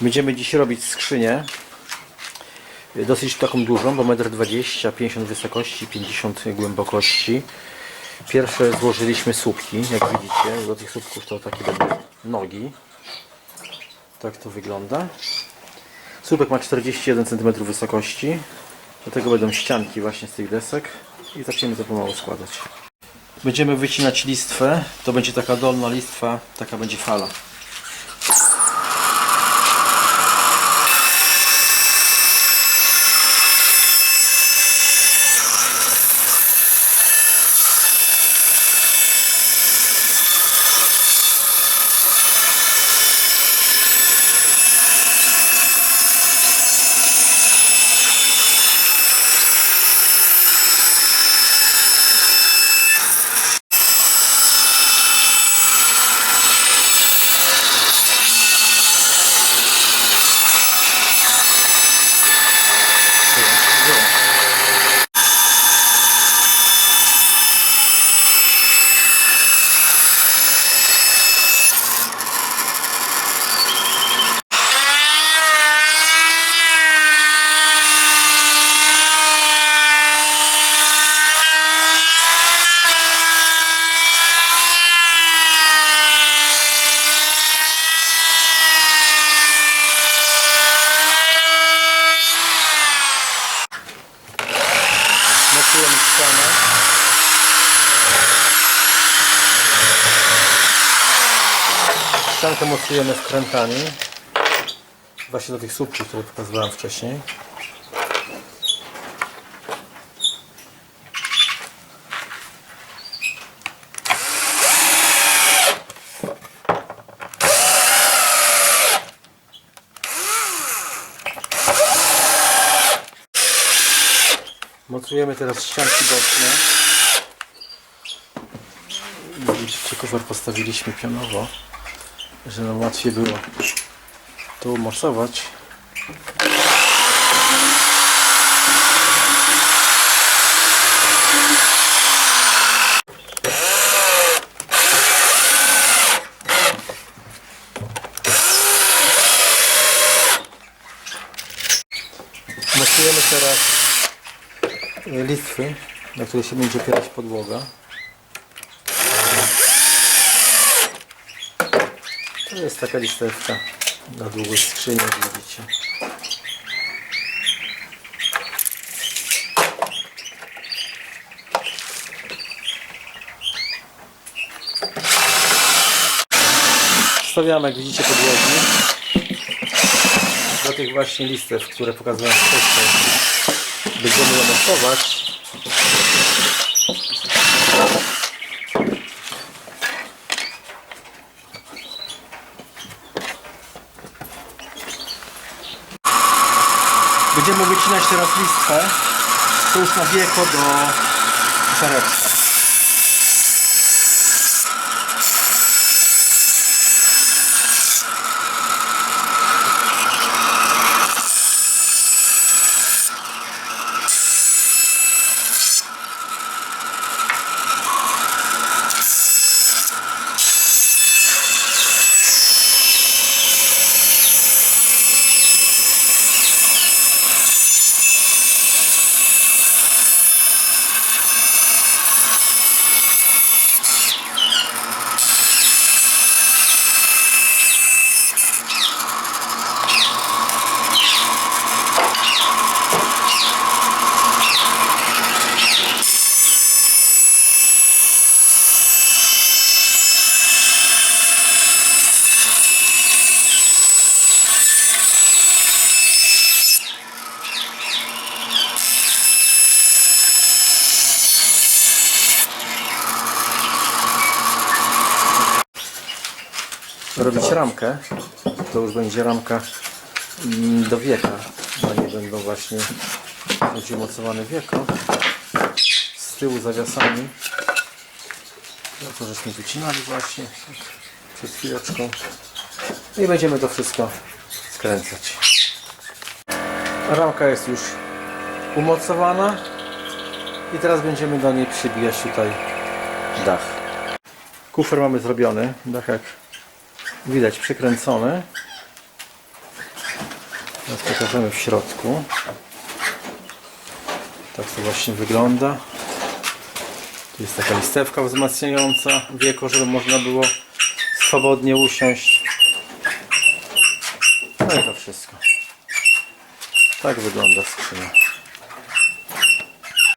Będziemy dziś robić skrzynię. Dosyć taką dużą, bo 1,20 m, 50 wysokości, 50 głębokości. Pierwsze złożyliśmy słupki, jak widzicie. Do tych słupków to takie będą nogi. Tak to wygląda. Słupek ma 41 cm wysokości. Do tego będą ścianki właśnie z tych desek. I zaczniemy to pomału składać. Będziemy wycinać listwę. To będzie taka dolna listwa, taka będzie fala. Ściankę mocujemy wkrętami. Właśnie do tych słupków, które pokazywałem wcześniej. Mocujemy teraz ścianki boczne. Widzicie, kufer postawiliśmy pionowo, że nam łatwiej było to umocować. Mocujemy teraz e, listwy, na której się będzie opierać podłoga. To jest taka listewka na długość skrzyni, jak widzicie. Stawiamy, jak widzicie, podłogi do tych właśnie listew, które pokazałem wcześniej. Będziemy je mocować. Będziemy wycinać teraz listwę. To już na wieko do szareczka. Robić ramkę, to już będzie ramka mm, do wieka, a nie będą właśnie będzie umocowane wieko z tyłu zawiasami. No to żeśmy wycinali właśnie przed chwileczką i będziemy to wszystko skręcać. Ramka jest już umocowana i teraz będziemy do niej przybijać tutaj dach. Kufer mamy zrobiony, dach jak widać przykręcony. Teraz pokażemy w środku. Tak to właśnie wygląda. Tu jest taka listewka wzmacniająca wieko, żeby można było swobodnie usiąść. No i to wszystko. Tak wygląda skrzynia.